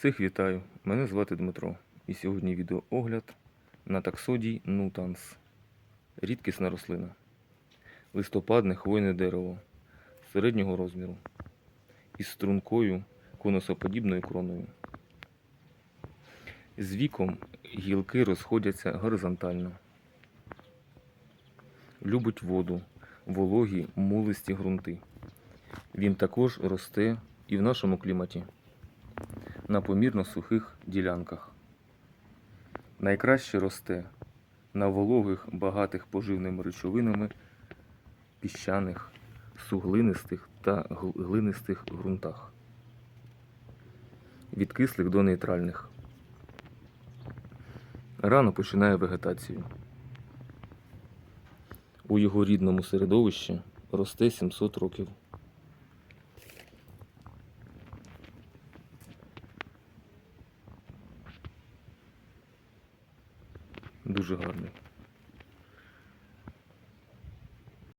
Всіх вітаю! Мене звати Дмитро. І сьогодні відеоогляд на таксодій нутанс. Рідкісна рослина. Листопадне хвойне дерево середнього розміру із стрункою конусоподібною кроною. З віком гілки розходяться горизонтально. Любить воду, вологі, мулисті ґрунти. Він також росте і в нашому кліматі на помірно сухих ділянках. Найкраще росте на вологих, багатих поживними речовинами, піщаних, суглинистих та глинистих ґрунтах. Від кислих до нейтральних. Рано починає вегетацію. У його рідному середовищі росте 700 років. Дуже гарний.